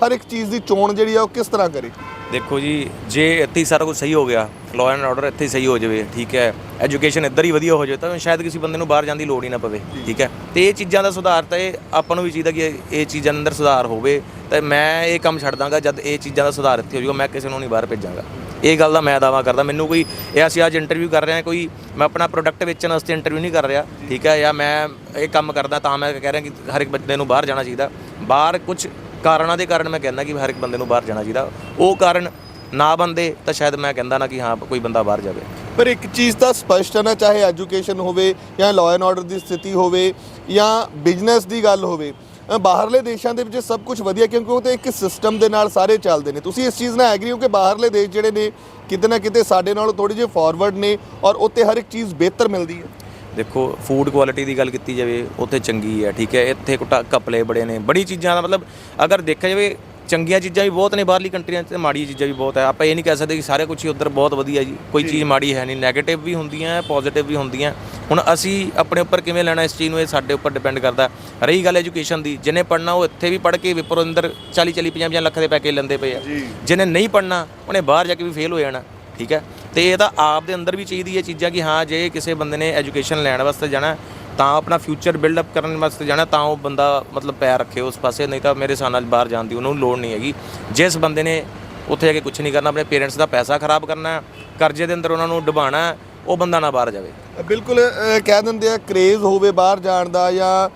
ਹਰ ਇੱਕ ਚੀਜ਼ ਦੀ ਚੋਣ ਜਿਹੜੀ ਆ ਉਹ ਕਿਸ ਤਰ੍ਹਾਂ ਕਰੇ? ਦੇਖੋ ਜੀ, ਜੇ ਇੱਥੇ ਹੀ ਸਾਰਾ ਕੁਝ ਸਹੀ ਹੋ ਗਿਆ ਲਾਅ ਐਂਡ ਆਰਡਰ ਇੱਥੇ ਹੀ ਸਹੀ ਹੋ ਜਾਵੇ, ਠੀਕ ਹੈ ਐਜੂਕੇਸ਼ਨ ਇੱਧਰ ਹੀ ਵਧੀਆ ਹੋ ਜਾਵੇ, ਤਾਂ ਸ਼ਾਇਦ ਕਿਸੇ ਬੰਦੇ ਨੂੰ ਬਾਹਰ ਜਾਣ ਦੀ ਲੋੜ ਹੀ ਨਾ ਪਵੇ, ਠੀਕ ਹੈ। ਤੇ ਇਹ ਚੀਜ਼ਾਂ ਦਾ ਸੁਧਾਰ ਤਾਂ ਇਹ ਆਪਾਂ ਨੂੰ ਵੀ ਚਾਹੀਦਾ ਕਿ ਇਹ- ਚੀਜ਼ਾਂ ਅੰਦਰ ਸੁਧਾਰ ਹੋਵੇ, ਤਾਂ ਮੈਂ ਇਹ ਕੰਮ ਛੱਡ ਦਾਂਗਾ, ਜਦ ਇਹ ਚੀਜ਼ਾਂ ਦਾ ਸੁਧਾਰ ਇੱਥੇ ਹੋ ਜਾਊਗਾ, ਮੈਂ ਕਿਸੇ ਨੂੰ ਨਹੀਂ ਬਾਹਰ ਭੇਜਾਂਗਾ। ਇਹ ਗੱਲ ਦਾ ਮੈਂ ਦਾਵਾ ਕਰਦਾ, ਮੈਨੂੰ ਕੋਈ, ਇਹ ਅਸੀਂ ਅੱਜ ਇੰਟਰਵਿਊ ਕਰ ਰਹੇ ਹਾਂ, ਕੋਈ, ਮੈਂ ਆਪਣਾ ਪ੍ਰੋਡਕਟ ਵੇਚਣ ਵਾਸਤੇ ਇੰਟਰਵਿਊ ਨਹੀਂ ਕਰ ਰਿਹਾ, ਠੀਕ ਹੈ, ਜਾਂ ਮੈਂ ਇਹ ਕੰਮ ਕਰਦਾ ਤਾਂ ਮੈਂ ਕਹਿ ਰਿਹਾ ਕਿ ਹਰ ਇੱਕ ਬੰਦੇ ਨੂੰ ਬਾਹਰ ਜਾਣਾ ਚਾਹੀਦਾ। ਬਾਹਰ ਕੁਝ ਕਾਰਨਾਂ ਦੇ ਕਾਰਨ ਮੈਂ ਕਹਿੰਦਾ ਕਿ ਹਰ ਇੱਕ ਬੰਦੇ ਨੂੰ ਬਾਹਰ ਜਾਣਾ ਚਾਹੀਦਾ। ਉਹ ਕਾਰਨ ਨਾ ਬੰਦੇ ਤਾਂ ਸ਼ਾਇਦ ਮੈਂ ਕਹਿੰਦਾ ਨਾ ਕਿ ਹਾਂ, ਕੋਈ ਬੰਦਾ ਬਾਹਰ ਜਾਵੇ। ਪਰ ਇੱਕ ਚੀਜ਼ ਤਾਂ ਸਪਸ਼ਟ ਹੈ ਨਾ, ਚਾਹੇ ਐਜੂਕੇਸ਼ਨ ਹੋਵੇ ਜਾਂ ਲਾਅ ਐਂਡ ਆਰਡਰ ਦੀ ਸਥਿਤੀ ਹੋਵੇ ਜਾਂ ਬਿਜ਼ਨਸ ਦੀ ਗੱਲ ਹੋਵੇ ਬਾਹਰਲੇ ਦੇਸ਼ਾਂ ਦੇ ਵਿੱਚ ਸਭ ਕੁਝ ਵਧੀਆ ਕਿਉਂਕਿ ਉਹ ਤੇ ਇੱਕ ਸਿਸਟਮ ਦੇ ਨਾਲ ਸਾਰੇ ਚੱਲਦੇ ਨੇ। ਤੁਸੀਂ ਇਸ ਚੀਜ਼ ਨਾਲ ਐਗਰੀ ਹੋ ਕਿ ਬਾਹਰਲੇ ਦੇਸ਼ ਜਿਹੜੇ ਨੇ, ਕਿਤੇ ਨਾ ਕਿਤੇ ਸਾਡੇ ਨਾਲੋਂ ਥੋੜੀ ਜਿਹੀ ਫਾਰਵਰਡ ਨੇ ਔਰ ਉੱਥੇ ਹਰ ਇੱਕ ਚੀਜ਼ ਬਿਹਤਰ ਮਿਲਦੀ ਹੈ? ਦੇਖੋ ਫੂਡ ਕੁਆਲਿਟੀ ਦੀ ਗੱਲ ਕੀਤੀ ਜਾਵੇ ਉੱਥੇ ਚੰਗੀ ਹੈ ਠੀਕ ਹੈ। ਇੱਥੇ ਕੁਟਾ ਕਪਲੇ ਬੜੇ ਨੇ। ਬੜੀ ਚੀਜ਼ਾਂ ਦਾ ਮਤਲਬ ਅਗਰ ਦੇਖਿਆ ਜਾਵੇ ਚੰਗੀਆਂ ਚੀਜ਼ਾਂ ਵੀ ਬਹੁਤ ਨੇ ਬਾਹਰਲੀ ਕੰਟਰੀਆਂ 'ਚ ਤੇ ਮਾੜੀਆਂ ਚੀਜ਼ਾਂ ਵੀ ਬਹੁਤ ਹੈ। ਆਪਾਂ ਇਹ ਨਹੀਂ ਕਹਿ ਸਕਦੇ ਕਿ ਸਾਰੇ ਕੁਝ ਹੀ ਉੱਧਰ ਬਹੁਤ ਵਧੀਆ ਜੀ। ਕੋਈ ਚੀਜ਼ ਮਾੜੀ ਹੈ ਨਹੀਂ। 네ਗੇਟਿਵ ਵੀ ਹੁੰਦੀਆਂ ਪੋਜ਼ਿਟਿਵ ਵੀ ਹੁੰਦੀਆਂ। ਹੁਣ ਅਸੀਂ ਆਪਣੇ ਉੱਪਰ ਕਿਵੇਂ ਲੈਣਾ ਇਸ ਚੀਜ਼ ਨੂੰ ਇਹ ਸਾਡੇ ਉੱਪਰ ਡਿਪੈਂਡ ਕਰਦਾ। ਰਹੀ ਗੱਲ ਐਜੂਕੇਸ਼ਨ ਦੀ। ਜਿਹਨੇ ਪੜਨਾ ਉਹ ਇੱਥੇ ਵੀ ਪੜ੍ਹ ਕੇ ਵਿਪਰੋ ਅੰਦਰ 40 40 50 50 ਲੱਖ ਦੇ ਪੈਕੇਜ ਲੈਂਦੇ ਪਏ ਆ। ਜਿਹਨੇ ਨਹੀਂ ਪੜਨਾ ਉਹਨੇ ਬਾਹਰ ਜਾ ਕੇ ਵੀ ਫੇਲ ਹੋ ਜਾਣਾ ਠੀਕ ਹੈ। ਤੇ ਇਹ ਤਾਂ ਆਪ ਦੇ ਅੰਦਰ ਵੀ ਚਾਹੀਦੀ ਹੈ ਚੀਜ਼ਾਂ ਕਿ ਹਾਂ, ਜੇ ਕਿਸੇ ਬੰਦੇ ਨੇ ਐਜੂਕੇਸ਼ਨ ਲੈਣ ਵਾਸਤੇ ਜਾਣਾ ਤਾਂ ਆਪਣਾ ਫਿਊਚਰ ਬਿਲਡ ਅਪ ਕਰਨ ਵਾਸਤੇ ਜਾਣਾ ਤਾਂ ਉਹ ਬੰਦਾ ਮਤਲਬ ਪੈਰ ਰੱਖੇ ਉਸ ਪਾਸੇ, ਨਹੀਂ ਤਾਂ ਮੇਰੇ ਹਿਸਾਬ ਨਾਲ ਬਾਹਰ ਜਾਣ ਦੀ ਉਹਨੂੰ ਲੋੜ ਨਹੀਂ ਹੈਗੀ। ਜਿਸ ਬੰਦੇ ਨੇ ਉੱਥੇ ਜਾ ਕੇ ਕੁਝ ਨਹੀਂ ਕਰਨਾ, ਆਪਣੇ ਪੇਰੈਂਟਸ ਦਾ ਪੈਸਾ ਖਰਾਬ ਕਰਨਾ ਕਰਜ਼ੇ ਦੇ ਅੰਦਰ ਉਹਨਾਂ ਨੂੰ ਡੁਬਾਣਾ ਉਹ ਬੰਦਾ ਨਾ ਬਾਹਰ ਜਾਵੇ। ਬਿਲਕੁਲ ਕਹਿ ਦਿੰਦੇ ਆ ਕ੍ਰੇਜ਼ ਹੋਵੇ ਬਾਹਰ ਜਾਣ ਦਾ ਜਾਂ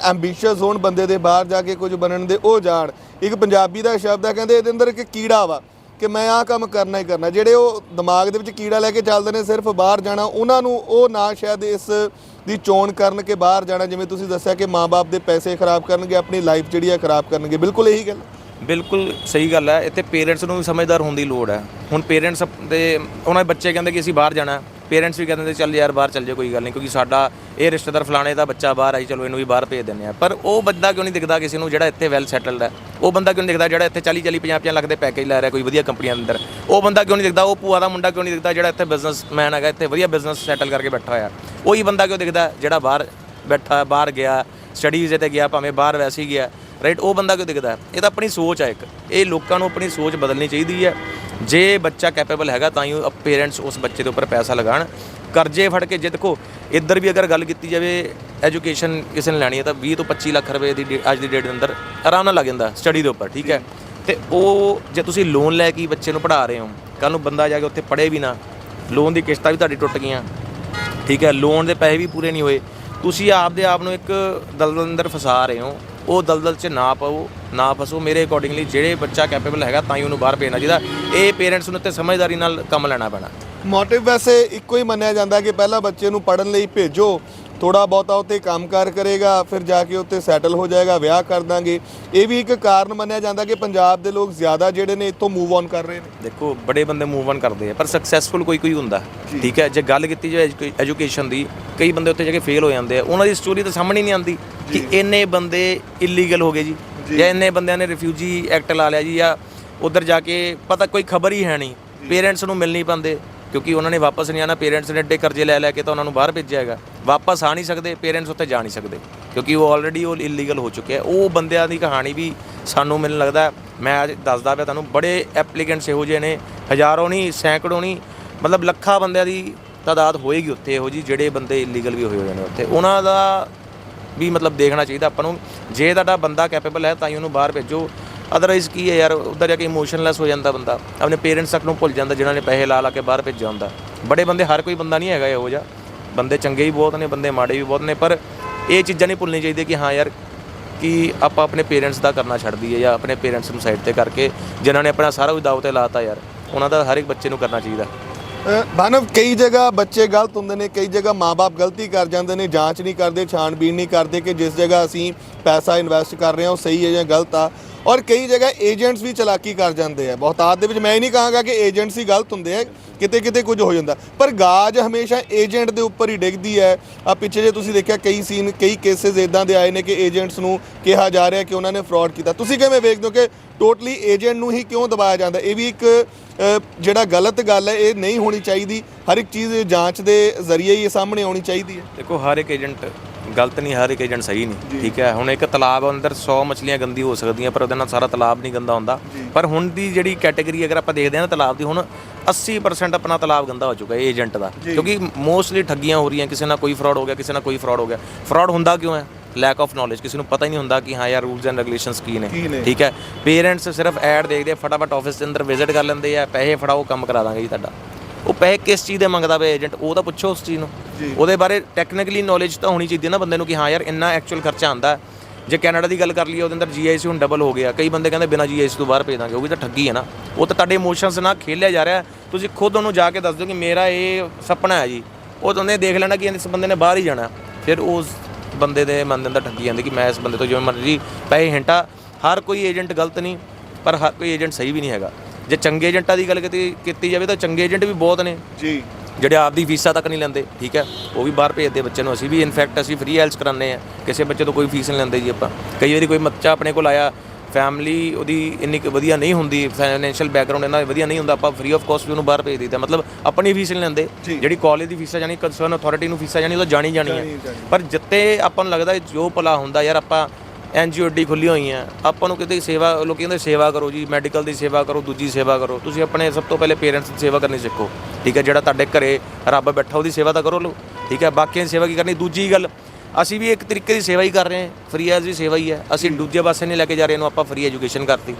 ਐਂਬੀਸ਼ੀਅਸ ਹੋਣ ਬੰਦੇ ਦੇ ਬਾਹਰ ਜਾ ਕੇ ਕੁਝ ਬਣਨ ਦੇ ਉਹ ਜਾਣ। ਇੱਕ ਪੰਜਾਬੀ ਦਾ ਸ਼ਬਦ ਹੈ, ਕਹਿੰਦੇ ਇਹਦੇ ਅੰਦਰ ਇੱਕ ਕੀੜਾ ਵਾ। ਕਿ ਮੈਂ ਆਹ ਕੰਮ ਕਰਨਾ ਹੀ ਕਰਨਾ। ਜਿਹੜੇ ਉਹ ਦਿਮਾਗ ਦੇ ਵਿੱਚ ਕੀੜਾ ਲੈ ਕੇ ਚੱਲਦੇ ਨੇ, ਸਿਰਫ ਬਾਹਰ ਜਾਣਾ, ਉਹਨਾਂ ਨੂੰ ਉਹ ਨਾ ਸ਼ਾਇਦ ਇਸ ਦੀ ਚੋਣ ਕਰਨ ਕਿ ਬਾਹਰ ਜਾਣਾ, ਜਿਵੇਂ ਤੁਸੀਂ ਦੱਸਿਆ ਕਿ ਮਾਪੇ ਦੇ ਪੈਸੇ ਖਰਾਬ ਕਰਨਗੇ, ਆਪਣੀ ਲਾਈਫ ਜਿਹੜੀ ਆ ਖਰਾਬ ਕਰਨਗੇ। ਬਿਲਕੁਲ ਇਹੀ ਗੱਲ ਬਿਲਕੁਲ ਸਹੀ ਗੱਲ ਹੈ। ਇੱਥੇ ਪੇਰੈਂਟਸ ਨੂੰ ਵੀ ਸਮਝਦਾਰ ਹੋਣ ਦੀ ਲੋੜ ਹੈ। ਹੁਣ ਪੇਰੈਂਟਸ ਦੇ, ਉਹਨਾਂ ਦੇ ਬੱਚੇ ਕਹਿੰਦੇ ਕਿ ਅਸੀਂ ਬਾਹਰ ਜਾਣਾ ਪੇਰੈਂਟਸ ਵੀ ਕਹਿੰਦੇ ਚੱਲ ਯਾਰ ਬਾਹਰ ਚੱਲ ਜਾ ਕੋਈ ਗੱਲ ਨਹੀਂ, ਕਿਉਂਕਿ ਸਾਡਾ ਇਹ ਰਿਸ਼ਤੇਦਾਰ ਫਲਾਣੇ ਦਾ ਬੱਚਾ ਬਾਹਰ ਆਈ, ਚਲੋ ਇਹਨੂੰ ਵੀ ਬਾਹਰ ਭੇਜ ਦਿੰਦੇ ਆ ਪਰ ਉਹ ਬੰਦਾ ਕਿਉਂ ਨਹੀਂ ਦਿਖਦਾ ਕਿਸੇ ਨੂੰ ਜਿਹੜਾ ਇੱਥੇ ਵੈਲ ਸੈਟਲਡ ਹੈ? ਉਹ ਬੰਦਾ ਕਿਉਂ ਨਹੀਂ ਦਿਖਦਾ ਜਿਹੜਾ ਇੱਥੇ 40 40 50 50 ਲੱਖ ਦੇ ਪੈਕੇਜ ਲੈ ਰਿਹਾ ਕੋਈ ਵਧੀਆ ਕੰਪਨੀਆਂ ਦੇ ਅੰਦਰ? ਉਹ ਬੰਦਾ ਕਿਉਂ ਨਹੀਂ ਦਿਖਦਾ, ਉਹ ਭੂਆ ਦਾ ਮੁੰਡਾ ਕਿਉਂ ਨਹੀਂ ਦਿਖਦਾ ਜਿਹੜਾ ਇੱਥੇ ਬਿਜ਼ਨਸਮੈਨ ਹੈਗਾ, ਇੱਥੇ ਵਧੀਆ ਬਿਜ਼ਨਸ ਸੈਟਲ ਕਰਕੇ ਬੈਠਾ ਹੋਇਆ? ਉਹੀ ਬੰਦਾ ਕਿਉਂ ਦਿਖਦਾ ਜਿਹੜਾ ਬਾਹਰ ਬੈਠਾ, ਬਾਹਰ ਗਿਆ ਸਟੱਡੀਜ਼ ਵੀਜ਼ੇ ਤੇ ਗਿਆ, ਭਾਵੇਂ ਬਾਹਰ ਵੈਸੇ ਹੀ ਗਿਆ। ਰਾਈਟ ਉਹ ਬੰਦਾ ਕਿਉਂ ਦਿਖਦਾ? ਇਹ ਤਾਂ ਆਪਣੀ ਸੋਚ ਹੈ ਇੱਕ। ਇਹ ਲੋਕਾਂ ਨੂੰ ਆਪਣੀ ਸੋਚ ਬਦਲਣੀ ਚਾਹੀਦੀ ਹੈ। ਜੇ ਬੱਚਾ ਕੈਪੇਬਲ ਹੈਗਾ ਤਾਂ ਹੀ ਪੇਰੈਂਟਸ ਉਸ ਬੱਚੇ ਦੇ ਉੱਪਰ ਪੈਸਾ ਲਗਾਣ। ਕਰਜ਼ੇ ਫੜ ਕੇ, ਜੇ ਦੇਖੋ, ਇੱਧਰ ਵੀ ਅਗਰ ਗੱਲ ਕੀਤੀ ਜਾਵੇ ਐਜੂਕੇਸ਼ਨ ਕਿਸੇ ਨੇ ਲੈਣੀ ਹੈ ਤਾਂ 20 ਤੋਂ 25 ਲੱਖ ਰੁਪਏ ਦੀ ਡੇ- ਅੱਜ ਦੀ ਡੇਟ ਦੇ ਅੰਦਰ ਆਰਾਮ ਨਾਲ ਲੱਗ ਜਾਂਦਾ ਸਟੱਡੀ ਦੇ ਉੱਪਰ, ਠੀਕ ਹੈ? ਤੇ ਉਹ ਜੇ ਤੁਸੀਂ ਲੋਨ ਲੈ ਕੇ ਬੱਚੇ ਨੂੰ ਪੜ੍ਹਾ ਰਹੇ ਹੋ ਕੱਲ ਨੂੰ ਬੰਦਾ ਜਾ ਕੇ ਉੱਥੇ ਪੜ੍ਹੇ ਵੀ ਨਾ ਲੋਨ ਦੀ ਕਿਸ਼ਤਾਂ ਵੀ ਤੁਹਾਡੀ ਟੁੱਟ ਗਈਆਂ, ਠੀਕ ਹੈ? ਲੋਨ ਦੇ ਪੈਸੇ ਵੀ ਪੂਰੇ ਨਹੀਂ ਹੋਏ। ਤੁਸੀਂ ਆਪਦੇ ਆਪ ਨੂੰ ਇੱਕ ਦਲਦਲ ਅੰਦਰ ਫਸਾ ਰਹੇ ਹੋ। ਉਹ ਦਲਦਲ 'ਚ ਨਾ ਪਾਓ ਨਾ ਫਸੋ। ਮੇਰੇ ਅਕੋਰਡਿੰਗਲੀ ਜਿਹੜੇ ਬੱਚਾ ਕੈਪੇਬਲ ਹੈਗਾ, ਤਾਂ ਹੀ ਉਹਨੂੰ ਬਾਹਰ ਭੇਜਣਾ ਚਾਹੀਦਾ। ਇਹ ਪੇਰੈਂਟਸ ਨੂੰ ਤੇ ਸਮਝਦਾਰੀ ਨਾਲ ਕੰਮ ਲੈਣਾ ਪੈਣਾ। ਮੋਟਿਵ ਵੈਸੇ ਇੱਕੋ ਹੀ ਮੰਨਿਆ ਜਾਂਦਾ ਕਿ ਪਹਿਲਾਂ ਬੱਚੇ ਨੂੰ ਪੜਨ ਲਈ ਭੇਜੋ। ਥੋੜਾ ਬਹੁਤਾ ਉੱਤੇ ਕੰਮਕਾਰ ਕਰੇਗਾ ਫਿਰ ਜਾ ਕੇ ਉੱਤੇ ਸੈਟਲ ਹੋ ਜਾਏਗਾ ਵਿਆਹ ਕਰ ਦਾਂਗੇ। ਇਹ ਵੀ ਇੱਕ ਕਾਰਨ ਮੰਨਿਆ ਜਾਂਦਾ ਕਿ ਪੰਜਾਬ ਦੇ ਲੋਕ ਜ਼ਿਆਦਾ ਜਿਹੜੇ ਨੇ ਇੱਥੋਂ ਮੂਵ ਔਨ ਕਰ ਰਹੇ ਨੇ। ਦੇਖੋ ਬੜੇ ਬੰਦੇ ਮੂਵ ਆਨ ਕਰਦੇ ਆ ਪਰ ਸਕਸੈਸਫੁਲ ਕੋਈ ਕੋਈ ਹੁੰਦਾ। ਠੀਕ ਹੈ ਜੇ ਗੱਲ ਕੀਤੀ ਜਾਏ ਐਜੂਕੇਸ਼ਨ ਦੀ ਕਈ ਬੰਦੇ ਉੱਥੇ ਜਾ ਕੇ ਫੇਲ ਹੋ ਜਾਂਦੇ ਆ। ਉਹਨਾਂ ਦੀ ਸਟੋਰੀ ਤਾਂ ਸਾਹਮਣੇ ਨਹੀਂ ਆਉਂਦੀ ਕਿ ਇੰਨੇ ਬੰਦੇ ਇਲੀਗਲ ਹੋ ਗਏ ਜੀ ਜਾਂ। ਇੰਨੇ ਬੰਦਿਆਂ ਨੇ ਰਿਫਿਊਜੀ ਐਕਟ ਲਾ ਲਿਆ ਜੀ ਜਾਂ ਉਧਰ ਜਾ ਕੇ ਪਤਾ ਕੋਈ ਖਬਰ ਹੀ ਹੈ ਨਹੀਂ ਪੇਰੈਂਟਸ ਨੂੰ ਮਿਲ ਨਹੀਂ ਪਾਉਂਦੇ ਕਿਉਂਕਿ ਉਹਨਾਂ ਨੇ ਵਾਪਸ ਨਹੀਂ ਆਣਾ ਪੇਰੈਂਟਸ ਨੇ ਏਡੇ ਕਰਜ਼ੇ ਲੈ ਲੈ ਕੇ ਤਾਂ ਉਹਨਾਂ ਨੂੰ ਬਾਹਰ ਭੇਜਿਆ ਹੈਗਾ। ਵਾਪਸ ਆ ਨਹੀਂ ਸਕਦੇ ਪੇਰੈਂਟਸ ਉੱਥੇ ਜਾ ਨਹੀਂ ਸਕਦੇ, ਕਿਉਂਕਿ ਉਹ ਆਲਰੇਡੀ ਉਹ ਇਲੀਗਲ ਹੋ ਚੁੱਕਿਆ ਉਹ ਬੰਦਿਆਂ ਦੀ ਕਹਾਣੀ ਵੀ ਸਾਨੂੰ ਮੈਨੂੰ ਲੱਗਦਾ ਮੈਂ ਅੱਜ ਦੱਸਦਾ ਪਿਆ ਤੁਹਾਨੂੰ, ਬੜੇ ਐਪਲੀਕੈਂਟਸ ਇਹੋ ਜਿਹੇ ਨੇ, ਹਜ਼ਾਰੋਂ ਨਹੀਂ, ਸੈਂਕੜੋਂ ਨਹੀਂ, ਮਤਲਬ ਲੱਖਾਂ ਬੰਦਿਆਂ ਦੀ ਤਾਦਾਦ ਹੋਏਗੀ ਉੱਥੇ ਇਹੋ ਜੀ ਜਿਹੜੇ ਬੰਦੇ ਇਲੀਗਲ ਵੀ ਹੋਏ ਹੋਏ ਨੇ ਉੱਥੇ। ਉਹਨਾਂ ਦਾ ਵੀ ਮਤਲਬ ਦੇਖਣਾ ਚਾਹੀਦਾ, ਆਪਾਂ ਨੂੰ, ਜੇ ਤੁਹਾਡਾ ਬੰਦਾ ਕੈਪੇਬਲ ਹੈ, ਤਾਂ ਹੀ ਉਹਨੂੰ ਬਾਹਰ ਭੇਜੋ। ਅਦਰਵਾਈਜ਼ ਕੀ ਹੈ ਯਾਰ, ਉਧਰ ਜਾ ਕੇ ਇਮੋਸ਼ਨਲੈਸ ਹੋ ਜਾਂਦਾ ਬੰਦਾ, ਆਪਣੇ ਪੇਰੈਂਟਸ ਤੱਕ ਨੂੰ ਭੁੱਲ ਜਾਂਦਾ ਜਿਨ੍ਹਾਂ ਨੇ ਪੈਸੇ ਲਾ ਲਾ ਕੇ ਬਾਹਰ ਭੇਜਿਆ ਹੁੰਦਾ। ਬੜੇ ਬੰਦੇ, ਹਰ ਕੋਈ ਬੰਦਾ ਨਹੀਂ ਹੈਗਾ ਇਹੋ ਜਿਹਾ। ਬੰਦੇ ਚੰਗੇ ਵੀ ਬਹੁਤ ਨੇ, ਬੰਦੇ ਮਾੜੇ ਵੀ ਬਹੁਤ ਨੇ, ਪਰ ਇਹ ਚੀਜ਼ਾਂ ਨਹੀਂ ਭੁੱਲਣੀ ਚਾਹੀਦੀ ਕਿ ਹਾਂ ਯਾਰ ਕਿ ਆਪਾਂ ਆਪਣੇ ਪੇਰੈਂਟਸ ਦਾ ਕਰਨਾ ਛੱਡ ਦਈਏ ਜਾਂ ਆਪਣੇ ਪੇਰੈਂਟਸ ਨੂੰ ਸਾਈਡ ਤੇ ਕਰਕੇ ਜਿਨ੍ਹਾਂ ਨੇ ਆਪਣਾ ਸਾਰਾ ਕੁਝ ਵਿਦਾਉ ਤੇ ਲਾਤਾ ਯਾਰ, ਉਹਨਾਂ ਦਾ ਹਰ ਇੱਕ ਬੱਚੇ ਨੂੰ ਕਰਨਾ ਚਾਹੀਦਾ। ਮਾਨਵ ਕਈ ਜਗ੍ਹਾ ਬੱਚੇ ਗਲਤ ਹੁੰਦੇ ਨੇ, ਕਈ ਜਗ੍ਹਾ ਮਾਪੇ ਗਲਤੀ ਕਰ ਜਾਂਦੇ ਨੇ, ਜਾਂਚ ਨਹੀਂ ਕਰਦੇ, ਛਾਣਬੀਣ ਨਹੀਂ ਕਰਦੇ ਕਿ ਜਿਸ ਜਗ੍ਹਾ ਅਸੀਂ ਪੈਸਾ ਇਨਵੈਸਟ ਕਰ ਰਹੇ ਹਾਂ ਉਹ ਸਹੀ ਹੈ ਜਾਂ ਗਲਤ ਆ। ਔਰ ਕਈ ਜਗ੍ਹਾ ਏਜੰਟਸ ਵੀ ਚਲਾਕੀ ਕਰ ਜਾਂਦੇ ਆ। ਬਹੁਤਾਤ ਦੇ ਵਿੱਚ ਮੈਂ ਇਹ ਨਹੀਂ ਕਹਾਂਗਾ ਕਿ ਏਜੰਟਸ ਹੀ ਗਲਤ ਹੁੰਦੇ ਆ ਕਿਤੇ ਕਿਤੇ ਕੁਝ ਹੋ ਜਾਂਦਾ। ਪਰ ਗਾਜ ਹਮੇਸ਼ਾ ਏਜੰਟ ਦੇ ਉੱਪਰ ਹੀ ਡਿੱਗਦੀ ਹੈ। ਆ ਪਿੱਛੇ ਜੇ ਤੁਸੀਂ ਦੇਖਿਆ ਕਈ ਸੀਨ, ਕਈ ਕੇਸਿਸ ਇਦਾਂ ਦੇ ਆਏ ਨੇ ਕਿ ਏਜੰਟਸ ਨੂੰ ਕਿਹਾ ਜਾ ਰਿਹਾ ਕਿ ਉਹਨਾਂ ਨੇ ਫਰਾਡ ਕੀਤਾ। ਤੁਸੀਂ ਕਿਵੇਂ ਵੇਖਦੇ ਹੋ ਕਿ ਟੋਟਲੀ ਏਜੰਟ ਨੂੰ ਹੀ ਕਿਉਂ ਦਬਾਇਆ ਜਾਂਦਾ? ਇਹ ਵੀ ਇੱਕ ਜਿਹੜਾ ਗਲਤ ਗੱਲ ਹੈ, ਇਹ ਨਹੀਂ ਹੋਣੀ ਚਾਹੀਦੀ। ਹਰ ਇੱਕ ਚੀਜ਼ ਜਾਂਚ ਦੇ ਜ਼ਰੀਏ ਹੀ ਇਹ ਸਾਹਮਣੇ ਆਉਣੀ ਚਾਹੀਦੀ ਹੈ। ਦੇਖੋ, ਹਰ ਇੱਕ ਏਜੰਟ ਗਲਤ ਨਹੀਂ ਹਰ ਇੱਕ ਏਜੰਟ ਸਹੀ ਨਹੀਂ ਠੀਕ ਹੈ? ਹੁਣ ਇੱਕ ਤਲਾਬ ਅੰਦਰ 100 ਮਛਲੀਆਂ ਗੰਦੀ ਹੋ ਸਕਦੀਆਂ ਪਰ ਉਹਦੇ ਨਾਲ ਸਾਰਾ ਤਲਾਬ ਨਹੀਂ ਗੰਦਾ ਹੁੰਦਾ। ਪਰ ਹੁਣ ਦੀ ਜਿਹੜੀ ਕੈਟਾਗਰੀ ਅਗਰ ਆਪਾਂ ਦੇਖਦੇ ਹਾਂ ਨਾ ਤਲਾਬ ਦੀ ਹੁਣ 80% ਆਪਣਾ ਤਲਾਬ ਗੰਦਾ ਹੋ ਚੁੱਕਾ ਹੈ ਏਜੰਟ ਦਾ। ਕਿਉਂਕਿ ਮੋਸਟਲੀ ਠੱਗੀਆਂ ਹੋ ਰਹੀਆਂ ਕਿਸੇ ਨਾਲ ਕੋਈ ਫਰਾਡ ਹੋ ਗਿਆ ਕਿਸੇ ਨਾਲ ਕੋਈ ਫਰਾਡ ਹੋ ਗਿਆ। ਫਰਾਡ ਹੁੰਦਾ ਕਿਉਂ ਹੈ? ਲੈਕ ਆਫ ਨੌਲੇਜ ਕਿਸੇ ਨੂੰ ਪਤਾ ਹੀ ਨਹੀਂ ਹੁੰਦਾ ਕਿ ਹਾਂ ਯਾਰ ਰੂਲਸ ਐਂਡ ਰੈਗੂਲੇਸ਼ਨਸ ਕੀ ਨੇ? ਠੀਕ ਹੈ? ਪੇਰੈਂਟਸ ਸਿਰਫ ਐਡ ਦੇਖਦੇ ਆ ਫਟਾਫਟ ਆਫਿਸ ਦੇ ਅੰਦਰ ਵਿਜ਼ਿਟ ਕਰ ਲੈਂਦੇ ਆ ਪੈਸੇ ਫੜਾਓ ਕੰਮ ਕਰਾ ਦਾਂਗੇ ਜੀ ਤੁਹਾਡਾ। ਉਹ ਪੈਸੇ ਕਿਸ ਚੀਜ਼ ਦੇ ਮੰਗਦਾ ਵੇ ਏਜੰਟ ਉਹ ਤਾਂ ਪੁੱਛੋ ਉਸ ਚੀਜ਼ ਨੂੰ। ਉਹਦੇ ਬਾਰੇ ਟੈਕਨੀਕਲੀ ਨੌਲੇਜ ਤਾਂ ਹੋਣੀ ਚਾਹੀਦੀ ਹੈ ਨਾ ਬੰਦੇ ਨੂੰ ਕਿ ਹਾਂ ਯਾਰ ਇੰਨਾ ਐਕਚੁਅਲ ਖਰਚਾ ਆਂਦਾ ਹੈ। ਜੇ ਕੈਨੇਡਾ ਦੀ ਗੱਲ ਕਰ ਲਈਏ ਉਹਦੇ ਅੰਦਰ ਜੀਆਈਸੀ ਹੁਣ ਡਬਲ ਹੋ ਗਿਆ। ਕਈ ਬੰਦੇ ਕਹਿੰਦੇ ਬਿਨਾਂ ਜੀਆਈਸੀ ਤੋਂ ਬਾਹਰ ਭੇਜ ਦਾਂਗੇ ਉਹ ਵੀ ਤਾਂ ਠੱਗੀ ਹੈ ਨਾ। ਉਹ ਤਾਂ ਤੁਹਾਡੇ ਇਮੋਸ਼ਨਸ ਨਾਲ ਖੇਲਿਆ ਜਾ ਰਿਹਾ। ਤੁਸੀਂ ਖੁਦ ਉਹਨੂੰ ਜਾ ਕੇ ਦੱਸ ਦਿਓ ਕਿ ਮੇਰਾ ਇਹ ਸੁਪਨਾ ਹੈ ਜੀ। ਉਹ ਤੁਹਾਨੂੰ ਦੇਖ ਲੈਣਾ ਕਿ ਇਸ ਬੰਦੇ ਨੇ ਬਾਹਰ ਹੀ ਜਾਣਾ। ਫਿਰ ਉਸ ਬੰਦੇ ਦੇ ਮਨ ਦੇ ਅੰਦਰ ਠੱਗੀ ਜਾਂਦੀ ਕਿ ਮੈਂ ਇਸ ਬੰਦੇ ਤੋਂ ਜਿਵੇਂ ਮਰਜ਼ੀ ਪੈਸੇ ਹਿੰਟਾ ਹਰ ਕੋਈ ਏਜੰਟ ਗਲਤ ਨਹੀਂ ਪਰ ਹਰ ਕੋਈ ਏਜੰਟ ਸਹੀ ਵੀ ਨਹੀਂ ਹੈਗਾ। ਜੇ ਚੰਗੇ ਏਜੰਟਾਂ ਦੀ ਗੱਲ ਕੀਤੀ ਕੀਤੀ ਜਾਵੇ ਤਾਂ ਚੰਗੇ ਏਜੰਟ ਵੀ ਬਹੁਤ ਨੇ। ਜੀ। ਜਿਹੜੇ ਆਪਦੀ ਫੀਸਾਂ ਤੱਕ ਨਹੀਂ ਲੈਂਦੇ ਠੀਕ ਹੈ? ਉਹ ਵੀ ਬਾਹਰ ਭੇਜਦੇ ਬੱਚੇ ਨੂੰ। ਅਸੀਂ ਵੀ ਇਨਫੈਕਟ ਅਸੀਂ ਫ੍ਰੀ ਹੈਲਸ ਕਰਾਉਂਦੇ ਆ ਕਿਸੇ ਬੱਚੇ ਤੋਂ ਕੋਈ ਫੀਸ ਨਹੀਂ ਲੈਂਦੇ ਜੀ ਆਪਾਂ। ਕਈ ਵਾਰੀ ਕੋਈ ਬੱਚਾ ਆਪਣੇ ਕੋਲ ਆਇਆ ਫੈਮਿਲੀ ਉਹਦੀ ਇੰਨੀ ਕੁ ਵਧੀਆ ਨਹੀਂ ਹੁੰਦੀ ਫਾਈਨੈਂਸ਼ੀਅਲ ਬੈਕਗ੍ਰਾਉਂਡ ਇਹਨਾਂ ਦਾ ਵਧੀਆ ਨਹੀਂ ਹੁੰਦਾ ਆਪਾਂ ਫ੍ਰੀ ਆਫ ਕਾਸਟ ਵੀ ਉਹਨੂੰ ਬਾਹਰ ਭੇਜ ਦਿੱਤਾ ਮਤਲਬ ਆਪਣੀ ਫੀਸ ਨਹੀਂ ਲੈਂਦੇ। ਜਿਹੜੀ ਕਾਲਜ ਦੀ ਫੀਸਾਂ ਜਾਨੀ ਕੰਸਰਨ ਅਥਾਰਟੀ ਨੂੰ ਫੀਸਾਂ ਜਾਨੀ ਉਹ ਤਾਂ ਜਾਣੀ ਜਾਣੀ ਹੈ ਪਰ ਜਿੱਤੇ ਆਪਾਂ ਨੂੰ ਲੱਗਦਾ ਜੋ ਭਲਾ ਹੁੰਦਾ ਯਾਰ ਆਪਾਂ ਐਨਜੀਓ ਡੀ ਖੁੱਲੀ ਹੋਈਆਂ। ਆਪਾਂ ਨੂੰ ਕਿਤੇ ਸੇਵਾ, ਲੋਕੀ ਕਹਿੰਦੇ ਸੇਵਾ ਕਰੋ ਜੀ, ਮੈਡੀਕਲ ਦੀ ਸੇਵਾ ਕਰੋ, ਦੂਜੀ ਸੇਵਾ ਕਰੋ। ਤੁਸੀਂ ਆਪਣੇ ਸਭ ਤੋਂ ਪਹਿਲੇ ਪੇਰੈਂਟਸ ਦੀ ਸੇਵਾ ਕਰਨੀ ਸਿੱਖੋ। ਠੀਕ ਹੈ, ਜਿਹੜਾ ਤੁਹਾਡੇ ਘਰੇ ਰੱਬ ਬੈਠਾ, ਉਹਦੀ ਸੇਵਾ ਤਾਂ ਕਰੋ ਲੋ ਠੀਕ ਹੈ, ਬਾਕੀਆਂ ਦੀ ਸੇਵਾ ਕੀ ਕਰਨੀ? ਦੂਜੀ ਗੱਲ, ਅਸੀਂ ਵੀ ਇੱਕ ਤਰੀਕੇ ਦੀ ਸੇਵਾ ਹੀ ਕਰ ਰਹੇ ਹਾਂ। ਫ੍ਰੀ ਐਜ਼ ਦੀ ਸੇਵਾ ਹੀ ਹੈ। ਅਸੀਂ ਦੂਜੇ ਪਾਸੇ ਨਹੀਂ ਲੈ ਕੇ ਜਾ ਰਹੇ, ਇਹਨੂੰ ਆਪਾਂ ਫ੍ਰੀ ਐਜੂਕੇਸ਼ਨ ਕਰਤੀ।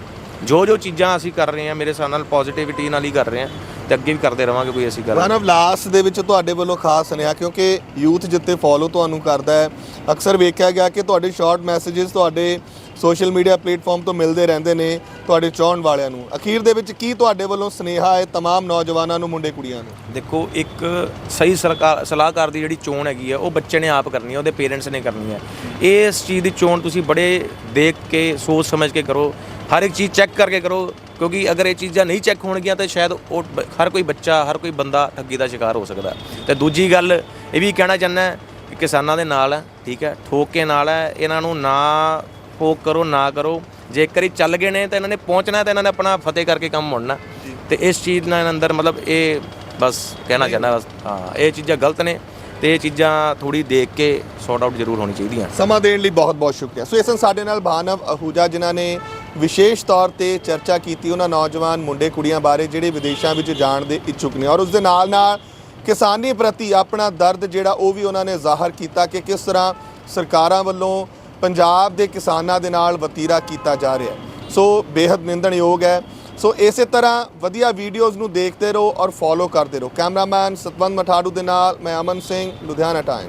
ਜੋ ਜੋ ਚੀਜ਼ਾਂ ਅਸੀਂ ਕਰ ਰਹੇ ਹਾਂ ਮੇਰੇ ਹਿਸਾਬ ਨਾਲ ਪੋਜ਼ਿਟਿਵਿਟੀ ਨਾਲ ਹੀ ਕਰ ਰਹੇ ਹਾਂ ਤੇ ਅੱਗੇ ਵੀ ਕਰਦੇ ਰਵਾਂਗੇ ਕੋਈ ਅਸੀਂ ਗੱਲ ਮਾਨਵ ਲਾਸਟ ਦੇ ਵਿੱਚ ਤੁਹਾਡੇ ਵੱਲੋਂ ਖਾਸ ਸੁਨੇਹਾ ਕਿਉਂਕਿ ਯੂਥ ਜਿੱਤੇ ਫੋਲੋ ਤੁਹਾਨੂੰ ਕਰਦਾ ਹੈ। ਅਕਸਰ ਵੇਖਿਆ ਗਿਆ ਕਿ ਤੁਹਾਡੇ ਸ਼ਾਰਟ ਮੈਸੇजेस ਤੁਹਾਡੇ ਸੋਸ਼ਲ ਮੀਡੀਆ ਪਲੇਟਫਾਰਮ ਤੋਂ ਮਿਲਦੇ ਰਹਿੰਦੇ ਨੇ ਤੁਹਾਡੇ ਚਾਹਣ ਵਾਲਿਆਂ ਨੂੰ। ਅਖੀਰ ਦੇ ਵਿੱਚ ਕੀ ਤੁਹਾਡੇ ਵੱਲੋਂ ਸੁਨੇਹਾ ਹੈ तमाम ਨੌਜਵਾਨਾਂ ਨੂੰ ਮੁੰਡੇ ਕੁੜੀਆਂ ਨੂੰ? ਦੇਖੋ ਇੱਕ ਸਹੀ ਸਰਕਾਰ ਸਲਾਹਕਾਰ ਦੀ ਜਿਹੜੀ ਚੋਣ ਹੈਗੀ ਹੈ ਉਹ ਬੱਚੇ ਨੇ ਆਪ ਕਰਨੀ ਹੈ ਉਹਦੇ ਪੇਰੈਂਟਸ ਨੇ ਕਰਨੀ ਹੈ ਇਸ ਚੀਜ਼ ਦੀ ਚੋਣ ਤੁਸੀਂ ਬੜੇ ਦੇਖ ਕੇ ਸੋਚ ਸਮਝ ਕੇ ਕਰੋ। ਹਰ ਇੱਕ ਚੀਜ਼ ਚੈੱਕ ਕਰਕੇ ਕਰੋ ਕਿਉਂਕਿ ਅਗਰ ਇਹ ਚੀਜ਼ਾਂ ਨਹੀਂ ਚੈੱਕ ਹੋਣਗੀਆਂ ਤਾਂ ਸ਼ਾਇਦ ਉਹ ਬ- ਹਰ ਕੋਈ ਬੱਚਾ ਹਰ ਕੋਈ ਬੰਦਾ ਠੱਗੀ ਦਾ ਸ਼ਿਕਾਰ ਹੋ ਸਕਦਾ ਹੈ। ਤੇ ਦੂਜੀ ਗੱਲ ਇਹ ਵੀ ਕਹਿਣਾ ਚਾਹੁੰਦਾ ਕਿ ਕਿਸਾਨਾਂ ਦੇ ਨਾਲ ਹੈ ਠੀਕ ਹੈ ਠੋਕ ਕੇ ਨਾਲ ਹੈ ਇਹਨਾਂ ਨੂੰ ਨਾ ਠੋਕ ਕਰੋ ਨਾ ਕਰੋ। ਜੇ ਇੱਕ ਵਾਰੀ ਚੱਲ ਗਏ ਨੇ ਤਾਂ ਇਹਨਾਂ ਨੇ ਪਹੁੰਚਣਾ ਤਾਂ ਇਹਨਾਂ ਨੇ ਆਪਣਾ ਫਤਿਹ ਕਰਕੇ ਕੰਮ ਮੁੜਨਾ ਤੇ ਇਸ ਚੀਜ਼ ਨਾਲ ਅੰਦਰ ਮਤਲਬ ਇਹ ਬਸ ਕਹਿਣਾ ਚਾਹੁੰਦਾ ਬਸ ਹਾਂ ਇਹ ਚੀਜ਼ਾਂ ਗਲਤ ਨੇ ਤੇ ਇਹ ਚੀਜ਼ਾਂ ਥੋੜੀ ਦੇਖ ਕੇ ਸੌਟ ਆਊਟ ਜ਼ਰੂਰ ਹੋਣੀ ਚਾਹੀਦੀਆਂ। ਸਮਾਂ ਦੇਣ ਲਈ ਬਹੁਤ ਬਹੁਤ ਸ਼ੁਕਰੀਆ। ਸੋ ਇਸ ਸਾਡੇ ਨਾਲ ਭਾਨਵ ਅਹੂਜਾ ਜਿਨ੍ਹਾਂ ਨੇ ਵਿਸ਼ੇਸ਼ ਤੌਰ ਤੇ ਚਰਚਾ ਕੀਤੀ ਉਹਨਾਂ ਨੌਜਵਾਨ ਮੁੰਡੇ ਕੁੜੀਆਂ ਬਾਰੇ ਜਿਹੜੇ ਵਿਦੇਸ਼ਾਂ ਵਿੱਚ ਜਾਣ ਦੇ ਇੱਛੁਕ ਨੇ। ਔਰ ਉਸ ਦੇ ਨਾਲ ਨਾਲ ਕਿਸਾਨੀ ਪ੍ਰਤੀ ਆਪਣਾ ਦਰਦ ਜਿਹੜਾ ਉਹ ਵੀ ਉਹਨਾਂ ਨੇ ਜ਼ਾਹਰ ਕੀਤਾ ਕਿ ਕਿਸ ਤਰ੍ਹਾਂ ਸਰਕਾਰਾਂ ਵੱਲੋਂ ਪੰਜਾਬ ਦੇ ਕਿਸਾਨਾਂ ਦੇ ਨਾਲ ਵਤੀਰਾ ਕੀਤਾ ਜਾ ਰਿਹਾ ਸੋ ਬੇहद ਨਿੰਦਣਯੋਗ ਹੈ। ਸੋ ਇਸੇ ਤਰ੍ਹਾਂ ਵਧੀਆ ਵੀਡੀਓਜ਼ ਨੂੰ ਦੇਖਦੇ ਰਹੋ ਔਰ ਫੋਲੋ ਕਰਦੇ ਰਹੋ। ਕੈਮਰਾਮੈਨ ਸਤਵੰਤ ਮਠਾੜੂ ਦੇ ਨਾਲ ਮੈਂ ਅਮਨ ਸਿੰਘ, ਲੁਧਿਆਣਾ ਟਾਈਮ